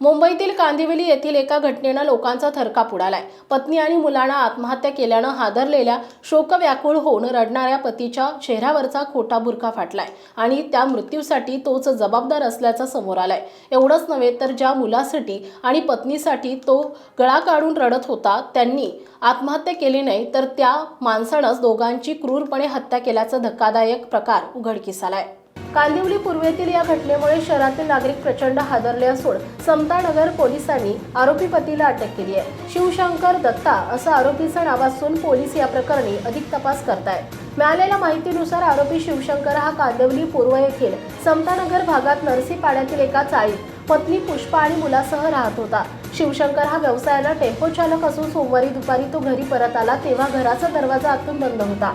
मुंबईतील कांदिवली येथील एका घटनेनं लोकांचा थरकाप उडालाय. पत्नी आणि मुलांना आत्महत्या केल्यानं हादरलेल्या शोकव्याकुळ होऊन रडणाऱ्या पतीच्या चेहऱ्यावरचा खोटा बुरखा फाटलाय आणि त्या मृत्यूसाठी तोच जबाबदार असल्याचं समोर आलाय. एवढंच नव्हे तर ज्या मुलासाठी आणि पत्नीसाठी तो गळा काढून रडत होता त्यांनी आत्महत्या केली नाही तर त्या माणसानंच दोघांची क्रूरपणे हत्या केल्याचा धक्कादायक प्रकार उघडकीस आलाय. कांदिवली पूर्वेतील या घटनेमुळे शहरातील नागरिक प्रचंड हादरले असून समतानगर पोलिसांनी आरोपी पतीला अटक केली आहे. शिवशंकर दत्ता असं आरोपीचं नाव असून पोलीस या प्रकरणी अधिक तपास करतायत. मिळालेल्या माहितीनुसार आरोपी शिवशंकर हा कांदिवली पूर्व येथील समतानगर भागात नरसीपाड्यातील एका चाळीत पत्नी पुष्पा आणि मुलासह राहत होता. शिवशंकर हा व्यवसायाला टेम्पो चालक असून सोमवारी दुपारी तो घरी परत आला तेव्हा घराचा दरवाजा आतून बंद होता.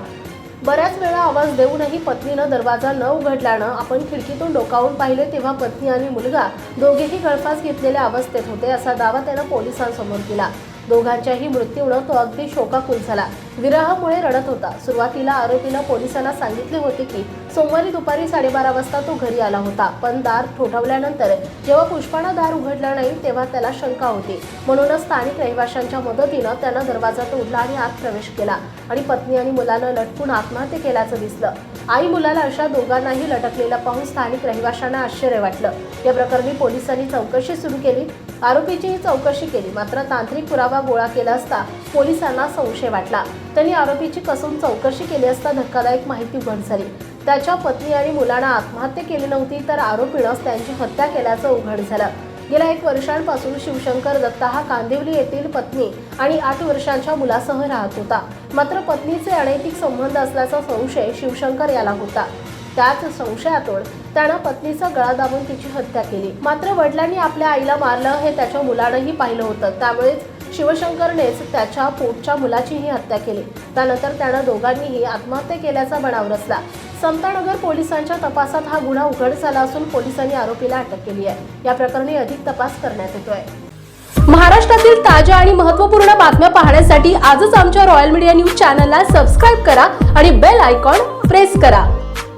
बऱ्याच वेळा आवाज देऊनही पत्नीनं दरवाजा न उघडल्यानं आपण खिडकीतून डोकावून पाहिले तेव्हा पत्नी आणि मुलगा दोघेही गळफास घेतलेल्या अवस्थेत होते असा दावा त्यानं पोलिसांसमोर केला. दोघांच्याही मृत्यूनं तो अगदी शोकाकुल झाला. विरहामुळे रडत होता. सुरुवातीला आरोपीनं पोलिसांना सांगितले होते की सोमवारी दुपारी साडेबारा वाजता तो घरी आला होता. पण दार ठोठावल्यानंतर जेव्हा पुष्पानं दार उघडला नाही तेव्हा त्याला शंका होती. म्हणूनच स्थानिक रहिवाशांच्या मदतीनं त्यानं दरवाजा तोडला आणि आत प्रवेश केला. आणि पत्नी आणि मुलानं लटकून आत्महत्या केल्याचं दिसलं. आई मुलाला अशा दोघांनाही लटकलेलं पाहून स्थानिक रहिवाशांना आश्चर्य वाटलं. या प्रकरणी पोलिसांनी चौकशी सुरू केली. आरोपीचीही चौकशी केली. मात्र तांत्रिक पुरावा गोळा केला असता पोलिसांना संशय वाटला. त्यांनी आरोपीची कसून चौकशी केली असता धक्कादायक माहिती उघड झाली त्याच्या पत्नी आणि मुलांना आत्महत्या केली नव्हती तर आरोपीनंच त्यांची हत्या केल्याचं उघड झालं. गेल्या एक वर्षांपासून शिवशंकर दत्ता हा कांदिवली येथील पत्नी आणि आठ वर्षांच्या मुलासह राहत होता. मात्र पत्नीचे अनैतिक संबंध असल्याचा संशय शिवशंकर याला होता. त्याच संशयातून त्यानं पत्नीचा गळा दाबून तिची हत्या केली. मात्र वडिलांनी आपल्या आईला मारलं हे त्याच्या मुलानंही पाहिलं होतं. त्यामुळेच शिवशंकरनेच त्याच्या पोटच्या मुलाचीही हत्या केली. त्यानंतर त्यानं दोघांनीही आत्महत्या केल्याचा बनाव रचला. समतानगर पोलिसांच्या तपासात हा गुन्हा उघड झाला असून पोलिसांनी आरोपीला अटक केली आहे. या प्रकरणी अधिक तपास करण्यात येतोय. महाराष्ट्रातील ताज्या आणि महत्त्वपूर्ण बातम्या पाहण्यासाठी आजच आमच्या रॉयल मीडिया न्यूज चॅनलला सबस्क्राईब करा आणि बेल आयकॉन प्रेस करा.